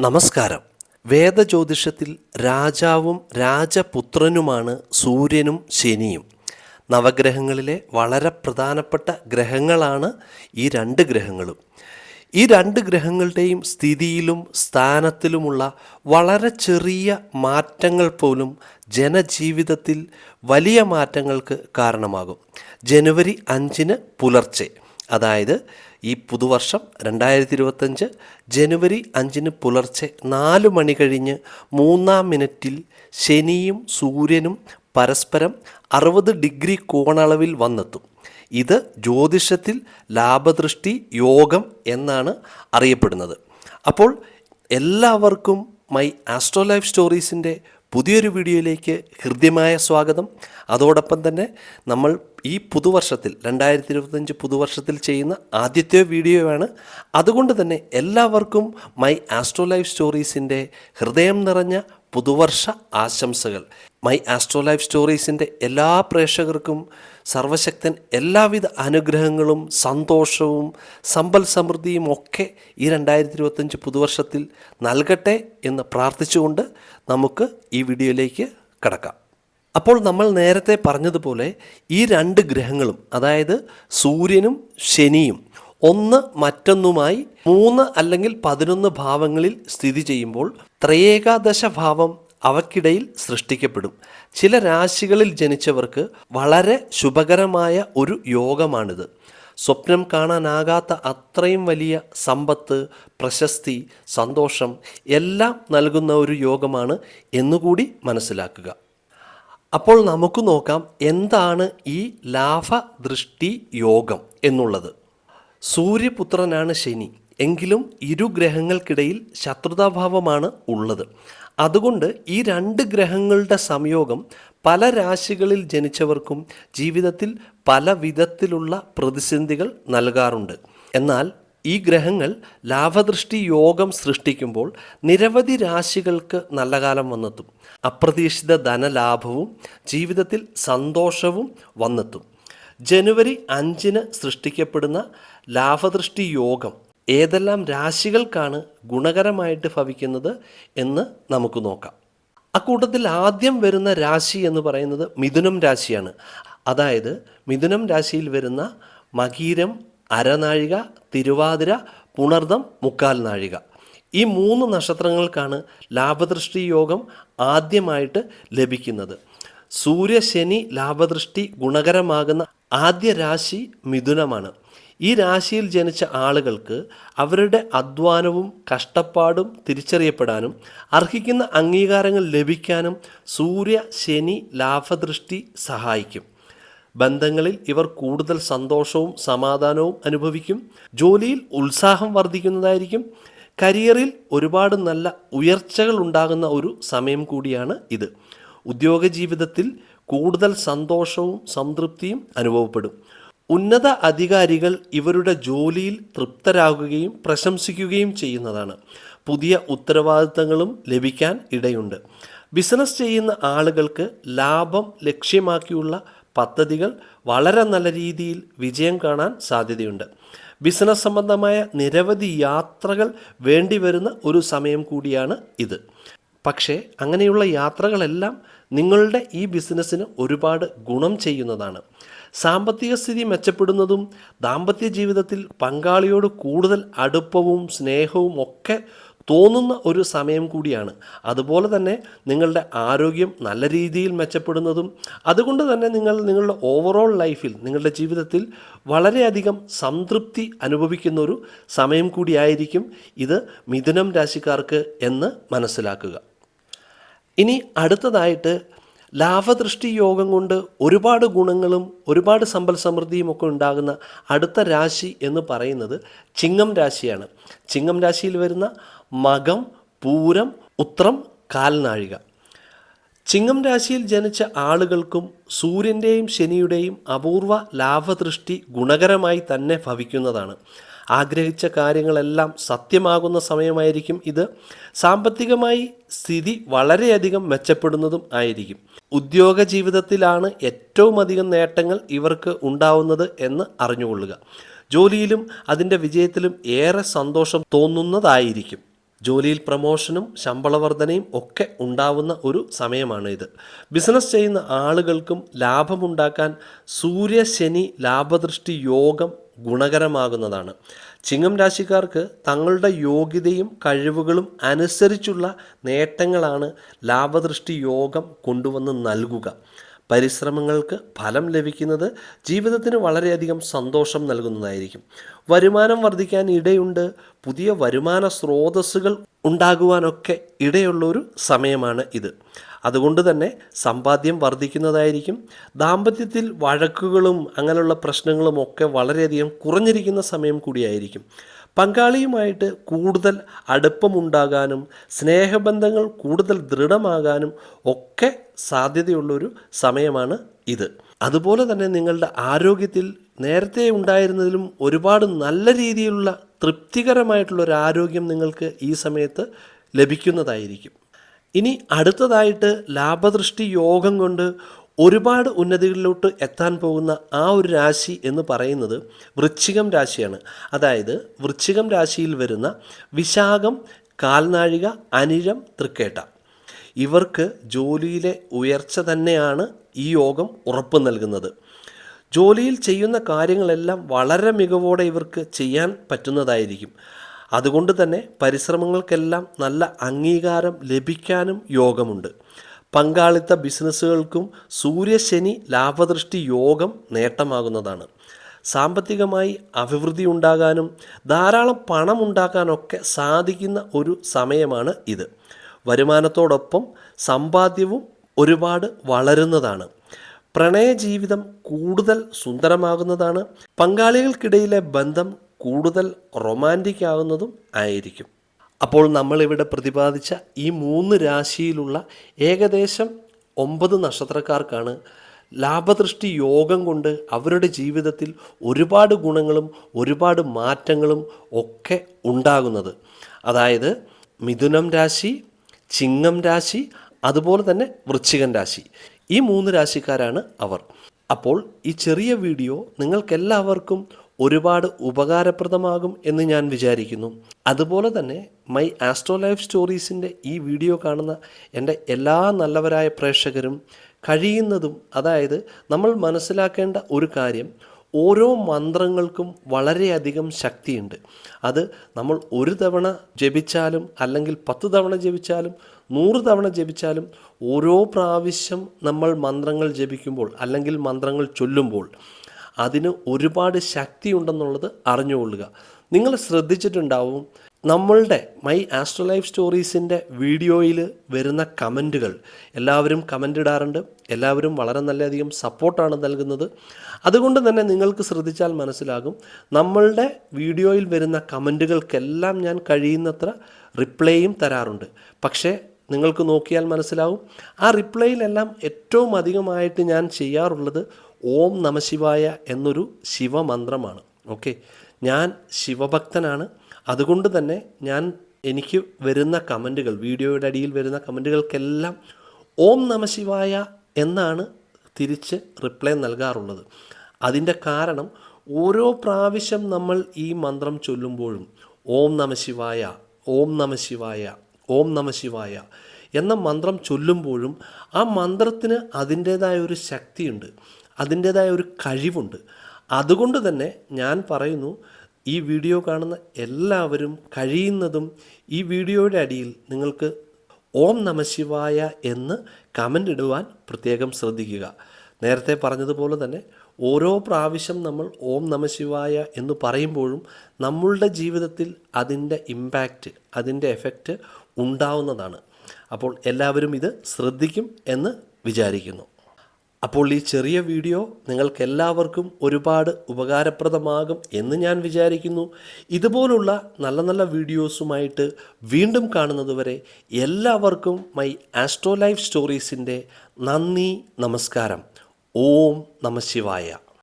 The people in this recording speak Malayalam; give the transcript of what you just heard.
നമസ്കാരം. വേദജ്യോതിഷത്തിൽ രാജാവും രാജപുത്രനുമാണ് സൂര്യനും ശനിയും. നവഗ്രഹങ്ങളിലെ വളരെ പ്രധാനപ്പെട്ട ഗ്രഹങ്ങളാണ് ഈ രണ്ട് ഗ്രഹങ്ങളും. ഈ രണ്ട് ഗ്രഹങ്ങളുടെയും സ്ഥിതിയിലും സ്ഥാനത്തിലുമുള്ള വളരെ ചെറിയ മാറ്റങ്ങൾ പോലും ജനജീവിതത്തിൽ വലിയ മാറ്റങ്ങൾക്ക് കാരണമാകും. ജനുവരി അഞ്ചിന് പുലർച്ചെ അതായത് ഈ പുതുവർഷം രണ്ടായിരത്തി ഇരുപത്തഞ്ച് ജനുവരി അഞ്ചിന് പുലർച്ചെ നാല് മണി കഴിഞ്ഞ് മൂന്നാം മിനിറ്റിൽ ശനിയും സൂര്യനും പരസ്പരം അറുപത് ഡിഗ്രി കോണളവിൽ വന്നെത്തും. ഇത് ജ്യോതിഷത്തിൽ ലാഭദൃഷ്ടി യോഗം എന്നാണ് അറിയപ്പെടുന്നത്. അപ്പോൾ എല്ലാവർക്കും മൈ ആസ്ട്രോ ലൈഫ് സ്റ്റോറീസിന്റെ പുതിയൊരു വീഡിയോയിലേക്ക് ഹൃദ്യമായ സ്വാഗതം. അതോടൊപ്പം തന്നെ നമ്മൾ ഈ പുതുവർഷത്തിൽ രണ്ടായിരത്തി ഇരുപത്തഞ്ച് പുതുവർഷത്തിൽ ചെയ്യുന്ന ആദ്യത്തെ വീഡിയോയാണ്. അതുകൊണ്ട് തന്നെ എല്ലാവർക്കും മൈ ആസ്ട്രോ ലൈഫ് സ്റ്റോറീസിന്റെ ഹൃദയം നിറഞ്ഞ പുതുവർഷ ആശംസകൾ. മൈ ആസ്ട്രോ ലൈഫ് സ്റ്റോറീസിന്റെ എല്ലാ പ്രേക്ഷകർക്കും സർവശക്തൻ എല്ലാവിധ അനുഗ്രഹങ്ങളും സന്തോഷവും സമ്പൽ സമൃദ്ധിയും ഒക്കെ ഈ രണ്ടായിരത്തി ഇരുപത്തഞ്ച് പുതുവർഷത്തിൽ നൽകട്ടെ എന്ന് പ്രാർത്ഥിച്ചുകൊണ്ട് നമുക്ക് ഈ വീഡിയോയിലേക്ക് കടക്കാം. അപ്പോൾ നമ്മൾ നേരത്തെ പറഞ്ഞതുപോലെ ഈ രണ്ട് ഗ്രഹങ്ങളും അതായത് സൂര്യനും ശനിയും ഒന്ന് മറ്റൊന്നുമായി മൂന്ന് അല്ലെങ്കിൽ പതിനൊന്ന് ഭാവങ്ങളിൽ സ്ഥിതി ചെയ്യുമ്പോൾ ത്രയേകാദശ ഭാവം അവക്കിടയിൽ സൃഷ്ടിക്കപ്പെടും. ചില രാശികളിൽ ജനിച്ചവർക്ക് വളരെ ശുഭകരമായ ഒരു യോഗമാണിത്. സ്വപ്നം കാണാനാകാത്ത അത്രയും വലിയ സമ്പത്ത് പ്രശസ്തി സന്തോഷം എല്ലാം നൽകുന്ന ഒരു യോഗമാണ് എന്നുകൂടി മനസ്സിലാക്കുക. അപ്പോൾ നമുക്ക് നോക്കാം എന്താണ് ഈ ലാഭദൃഷ്ടി യോഗം എന്നുള്ളത്. സൂര്യപുത്രനാണ് ശനി. എങ്കിലും ഇരു ഗ്രഹങ്ങൾക്കിടയിൽ ശത്രുതാഭാവമാണ് ഉള്ളത്. അതുകൊണ്ട് ഈ രണ്ട് ഗ്രഹങ്ങളുടെ സംയോഗം പല രാശികളിൽ ജനിച്ചവർക്കും ജീവിതത്തിൽ പല വിധത്തിലുള്ള പ്രതിസന്ധികൾ നൽകാറുണ്ട്. എന്നാൽ ഈ ഗ്രഹങ്ങൾ ലാഭദൃഷ്ടി യോഗം സൃഷ്ടിക്കുമ്പോൾ നിരവധി രാശികൾക്ക് നല്ല കാലം വന്നെത്തും. അപ്രതീക്ഷിത ധനലാഭവും ജീവിതത്തിൽ സന്തോഷവും വന്നെത്തും. ജനുവരി അഞ്ചിന് സൃഷ്ടിക്കപ്പെടുന്ന ലാഭദൃഷ്ടി യോഗം ഏതെല്ലാം രാശികൾക്കാണ് ഗുണകരമായിട്ട് ഭവിക്കുന്നത് എന്ന് നമുക്ക് നോക്കാം. അക്കൂട്ടത്തിൽ ആദ്യം വരുന്ന രാശി എന്ന് പറയുന്നത് മിഥുനം രാശിയാണ്. അതായത് മിഥുനം രാശിയിൽ വരുന്ന മകീരം അരനാഴിക തിരുവാതിര പുണർദം മുക്കാൽ നാഴിക. ഈ മൂന്ന് നക്ഷത്രങ്ങൾക്കാണ് ലാഭദൃഷ്ടി യോഗം ആദ്യമായിട്ട് ലഭിക്കുന്നത്. സൂര്യശനി ലാഭദൃഷ്ടി ഗുണകരമാകുന്ന ആദ്യ രാശി മിഥുനമാണ്. ഈ രാശിയിൽ ജനിച്ച ആളുകൾക്ക് അവരുടെ അധ്വാനവും കഷ്ടപ്പാടും തിരിച്ചറിയപ്പെടാനും അർഹിക്കുന്ന അംഗീകാരങ്ങൾ ലഭിക്കാനും സൂര്യ ശനി ലാഭദൃഷ്ടി സഹായിക്കും. ബന്ധങ്ങളിൽ ഇവർ കൂടുതൽ സന്തോഷവും സമാധാനവും അനുഭവിക്കും. ജോലിയിൽ ഉത്സാഹം വർദ്ധിക്കുന്നതായിരിക്കും. കരിയറിൽ ഒരുപാട് നല്ല ഉയർച്ചകൾ ഉണ്ടാകുന്ന ഒരു സമയം കൂടിയാണ് ഇത്. ഉദ്യോഗ ജീവിതത്തിൽ കൂടുതൽ സന്തോഷവും സംതൃപ്തിയും അനുഭവപ്പെടും. ഉന്നത അധികാരികൾ ഇവരുടെ ജോലിയിൽ തൃപ്തരാകുകയും പ്രശംസിക്കുകയും ചെയ്യുന്നതാണ്. പുതിയ ഉത്തരവാദിത്തങ്ങളും ലഭിക്കാൻ ഇടയുണ്ട്. ബിസിനസ് ചെയ്യുന്ന ആളുകൾക്ക് ലാഭം ലക്ഷ്യമാക്കിയുള്ള പദ്ധതികൾ വളരെ നല്ല രീതിയിൽ വിജയം കാണാൻ സാധ്യതയുണ്ട്. ബിസിനസ് സംബന്ധമായ നിരവധി യാത്രകൾ വേണ്ടിവരുന്ന ഒരു സമയം കൂടിയാണ് ഇത്. പക്ഷേ അങ്ങനെയുള്ള യാത്രകളെല്ലാം നിങ്ങളുടെ ഈ ബിസിനസ്സിന് ഒരുപാട് ഗുണം ചെയ്യുന്നതാണ്. സാമ്പത്തിക സ്ഥിതി മെച്ചപ്പെടുന്നതും ദാമ്പത്യ ജീവിതത്തിൽ പങ്കാളിയോട് കൂടുതൽ അടുപ്പവും സ്നേഹവും ഒക്കെ തോന്നുന്ന ഒരു സമയം കൂടിയാണ്. അതുപോലെ തന്നെ നിങ്ങളുടെ ആരോഗ്യം നല്ല രീതിയിൽ മെച്ചപ്പെടുന്നതും അതുകൊണ്ട് തന്നെ നിങ്ങൾ നിങ്ങളുടെ ഓവറോൾ ലൈഫിൽ നിങ്ങളുടെ ജീവിതത്തിൽ വളരെയധികം സംതൃപ്തി അനുഭവിക്കുന്ന ഒരു സമയം കൂടിയായിരിക്കും ഇത് മിഥുനം രാശിക്കാർക്ക് എന്ന് മനസ്സിലാക്കുക. ഇനി അടുത്തതായിട്ട് ലാഭദൃഷ്ടി യോഗം കൊണ്ട് ഒരുപാട് ഗുണങ്ങളും ഒരുപാട് സമ്പൽ സമൃദ്ധിയും ഒക്കെ ഉണ്ടാകുന്ന അടുത്ത രാശി എന്ന് പറയുന്നത് ചിങ്ങം രാശിയാണ്. ചിങ്ങം രാശിയിൽ വരുന്ന മകം പൂരം ഉത്രം കാൽനാഴിക. ചിങ്ങം രാശിയിൽ ജനിച്ച ആളുകൾക്കും സൂര്യന്റെയും ശനിയുടെയും അപൂർവ ലാഭദൃഷ്ടി ഗുണകരമായി തന്നെ ഭവിക്കുന്നതാണ്. ആഗ്രഹിച്ച കാര്യങ്ങളെല്ലാം സത്യമാകുന്ന സമയമായിരിക്കും ഇത്. സാമ്പത്തികമായി സ്ഥിതി വളരെയധികം മെച്ചപ്പെടുന്നതും ആയിരിക്കും. ഉദ്യോഗ ജീവിതത്തിലാണ് ഏറ്റവും അധികം നേട്ടങ്ങൾ ഇവർക്ക് ഉണ്ടാവുന്നത് എന്ന് അറിഞ്ഞുകൊള്ളുക. ജോലിയിലും അതിന്റെ വിജയത്തിലും ഏറെ സന്തോഷം തോന്നുന്നതായിരിക്കും. ജോലിയിൽ പ്രമോഷനും ശമ്പള വർധനയും ഒക്കെ ഉണ്ടാവുന്ന ഒരു സമയമാണ് ഇത്. ബിസിനസ് ചെയ്യുന്ന ആളുകൾക്കും ലാഭമുണ്ടാക്കാൻ സൂര്യ ശനി ലാഭദൃഷ്ടി യോഗം ഗുണകരമാകുന്നതാണ്. ചിങ്ങം രാശിക്കാർക്ക് തങ്ങളുടെ യോഗ്യതയും കഴിവുകളും അനുസരിച്ചുള്ള നേട്ടങ്ങളാണ് ലാഭദൃഷ്ടി യോഗം കൊണ്ടുവന്ന് നൽകുക. പരിശ്രമങ്ങൾക്ക് ഫലം ലഭിക്കുന്നത് ജീവിതത്തിന് വളരെയധികം സന്തോഷം നൽകുന്നതായിരിക്കും. വരുമാനം വർദ്ധിക്കാൻ ഇടയുണ്ട്. പുതിയ വരുമാന സ്രോതസ്സുകൾ ഉണ്ടാകുവാനൊക്കെ ഇടയുള്ളൊരു സമയമാണ് ഇത്. അതുകൊണ്ട് തന്നെ സമ്പാദ്യം വർദ്ധിക്കുന്നതായിരിക്കും. ദാമ്പത്യത്തിൽ വഴക്കുകളും അങ്ങനെയുള്ള പ്രശ്നങ്ങളും ഒക്കെ വളരെയധികം കുറഞ്ഞിരിക്കുന്ന സമയം കൂടിയായിരിക്കും. പങ്കാളിയുമായിട്ട് കൂടുതൽ അടുപ്പമുണ്ടാകാനും സ്നേഹബന്ധങ്ങൾ കൂടുതൽ ദൃഢമാകാനും ഒക്കെ സാധ്യതയുള്ളൊരു സമയമാണ് ഇത്. അതുപോലെ തന്നെ നിങ്ങളുടെ ആരോഗ്യത്തിൽ നേരത്തെ ഉണ്ടായിരുന്നതിലും ഒരുപാട് നല്ല രീതിയിലുള്ള തൃപ്തികരമായിട്ടുള്ള ഒരു ആരോഗ്യം നിങ്ങൾക്ക് ഈ സമയത്ത് ലഭിക്കുന്നതായിരിക്കും. ഇനി അടുത്തതായിട്ട് ലാഭദൃഷ്ടി യോഗം കൊണ്ട് ഒരുപാട് ഉന്നതികളിലോട്ട് എത്താൻ പോകുന്ന ആ ഒരു രാശി എന്ന് പറയുന്നത് വൃശ്ചികം രാശിയാണ്. അതായത് വൃശ്ചികം രാശിയിൽ വരുന്ന വിശാഖം കാൽനാഴിക അനിഴം തൃക്കേട്ട. ഇവർക്ക് ജോലിയിലെ ഉയർച്ച തന്നെയാണ് ഈ യോഗം ഉറപ്പ് നൽകുന്നത്. ജോലിയിൽ ചെയ്യുന്ന കാര്യങ്ങളെല്ലാം വളരെ മികവോടെ ഇവർക്ക് ചെയ്യാൻ പറ്റുന്നതായിരിക്കും. അതുകൊണ്ട് തന്നെ പരിശ്രമങ്ങൾക്കെല്ലാം നല്ല അംഗീകാരം ലഭിക്കാനും യോഗമുണ്ട്. പങ്കാളിത്ത ബിസിനസ്സുകൾക്കും സൂര്യശനി ലാഭദൃഷ്ടി യോഗം നേട്ടമാകുന്നതാണ്. സാമ്പത്തികമായി അഭിവൃദ്ധി ഉണ്ടാകാനും ധാരാളം പണം ഉണ്ടാക്കാനൊക്കെ സാധിക്കുന്ന ഒരു സമയമാണ് ഇത്. വരുമാനത്തോടൊപ്പം സമ്പാദ്യവും ഒരുപാട് വളരുന്നതാണ്. പ്രണയ ജീവിതം കൂടുതൽ സുന്ദരമാകുന്നതാണ്. പങ്കാളികൾക്കിടയിലെ ബന്ധം കൂടുതൽ റൊമാന്റിക് ആകുന്നതും ആയിരിക്കും. അപ്പോൾ നമ്മളിവിടെ പ്രതിപാദിച്ച ഈ മൂന്ന് രാശിയിലുള്ള ഏകദേശം ഒമ്പത് നക്ഷത്രക്കാർക്കാണ് ലാഭദൃഷ്ടി യോഗം കൊണ്ട് അവരുടെ ജീവിതത്തിൽ ഒരുപാട് ഗുണങ്ങളും ഒരുപാട് മാറ്റങ്ങളും ഒക്കെ ഉണ്ടാകുന്നത്. അതായത് മിഥുനം രാശി ചിങ്ങം രാശി അതുപോലെ തന്നെ വൃശ്ചികൻ രാശി. ഈ മൂന്ന് രാശിക്കാരാണ് അവർ. അപ്പോൾ ഈ ചെറിയ വീഡിയോ നിങ്ങൾക്കെല്ലാവർക്കും ഒരുപാട് ഉപകാരപ്രദമാകും എന്ന് ഞാൻ വിചാരിക്കുന്നു. അതുപോലെ തന്നെ മൈ ആസ്ട്രോ ലൈഫ് സ്റ്റോറീസിന്റെ ഈ വീഡിയോ കാണുന്ന എന്റെ എല്ലാ നല്ലവരായ പ്രേക്ഷകരും കഴിയുന്നതും അതായത് നമ്മൾ മനസ്സിലാക്കേണ്ട ഒരു കാര്യം ഓരോ മന്ത്രങ്ങൾക്കും വളരെയധികം ശക്തിയുണ്ട്. അത് നമ്മൾ ഒരു തവണ ജപിച്ചാലും അല്ലെങ്കിൽ പത്ത് തവണ ജപിച്ചാലും നൂറ് തവണ ജപിച്ചാലും ഓരോ പ്രാവശ്യം നമ്മൾ മന്ത്രങ്ങൾ ജപിക്കുമ്പോൾ അല്ലെങ്കിൽ മന്ത്രങ്ങൾ ചൊല്ലുമ്പോൾ അതിന് ഒരുപാട് ശക്തിയുണ്ടെന്നുള്ളത് അറിഞ്ഞുകൊള്ളുക. നിങ്ങൾ ശ്രദ്ധിച്ചിട്ടുണ്ടാവും നമ്മളുടെ മൈ ആസ്ട്രോ ലൈഫ് സ്റ്റോറീസിന്റെ വീഡിയോയിൽ വരുന്ന കമന്റുകൾ. എല്ലാവരും കമന്റ് ഇടാറുണ്ട്. എല്ലാവരും വളരെ നല്ലധികം സപ്പോർട്ടാണ് നൽകുന്നത്. അതുകൊണ്ട് തന്നെ നിങ്ങൾക്ക് ശ്രദ്ധിച്ചാൽ മനസ്സിലാകും നമ്മളുടെ വീഡിയോയിൽ വരുന്ന കമന്റുകൾക്കെല്ലാം ഞാൻ കഴിയുന്നത്ര റിപ്ലൈയും തരാറുണ്ട്. പക്ഷേ നിങ്ങൾക്ക് നോക്കിയാൽ മനസ്സിലാവും ആ റിപ്ലൈയിലെല്ലാം ഏറ്റവും അധികമായിട്ട് ഞാൻ ചെയ്യാറുള്ളത് ഓം നമശിവായ എന്നൊരു ശിവമന്ത്രമാണ്. ഓക്കെ? ഞാൻ ശിവഭക്തനാണ്. അതുകൊണ്ട് തന്നെ ഞാൻ എനിക്ക് വരുന്ന കമന്റുകൾ വീഡിയോയുടെ അടിയിൽ വരുന്ന കമന്റുകൾക്കെല്ലാം ഓം നമശിവായ എന്നാണ് തിരിച്ച് റിപ്ലൈ നൽകാറുള്ളത്. അതിന്റെ കാരണം ഓരോ പ്രാവശ്യം നമ്മൾ ഈ മന്ത്രം ചൊല്ലുമ്പോഴും ഓം നമശിവായ ഓം നമശിവായ ഓം നമശിവായ എന്ന മന്ത്രം ചൊല്ലുമ്പോഴും ആ മന്ത്രത്തിന് അതിന്റേതായ ഒരു ശക്തിയുണ്ട്. അതിന്റേതായ ഒരു കഴിവുണ്ട്. അതുകൊണ്ട് തന്നെ ഞാൻ പറയുന്നു ഈ വീഡിയോ കാണുന്ന എല്ലാവരും കഴിയുന്നതും ഈ വീഡിയോയുടെ അടിയിൽ നിങ്ങൾക്ക് ഓം നമശിവായ എന്ന് കമന്റ് ഇടുവാൻ പ്രത്യേകം ശ്രദ്ധിക്കുക. നേരത്തെ പറഞ്ഞതുപോലെ തന്നെ ഓരോ പ്രാവശ്യം നമ്മൾ ഓം നമശിവായ എന്ന് പറയുമ്പോഴും നമ്മളുടെ ജീവിതത്തിൽ അതിന്റെ ഇമ്പാക്റ്റ് അതിന്റെ എഫക്റ്റ് ഉണ്ടാവുന്നതാണ്. അപ്പോൾ എല്ലാവരും ഇത് ശ്രദ്ധിക്കും എന്ന് വിചാരിക്കുന്നു. അപ്പോൾ ഈ ചെറിയ വീഡിയോ നിങ്ങൾക്കെല്ലാവർക്കും ഒരുപാട് ഉപകാരപ്രദമാകും എന്ന് ഞാൻ വിചാരിക്കുന്നു. ഇതുപോലുള്ള നല്ല നല്ല വീഡിയോസുമായിട്ട് വീണ്ടും കാണുന്നതുവരെ എല്ലാവർക്കും മൈ ആസ്ട്രോ ലൈഫ് സ്റ്റോറീസിന്റെ നന്ദി നമസ്കാരം. ഓം നമശിവായ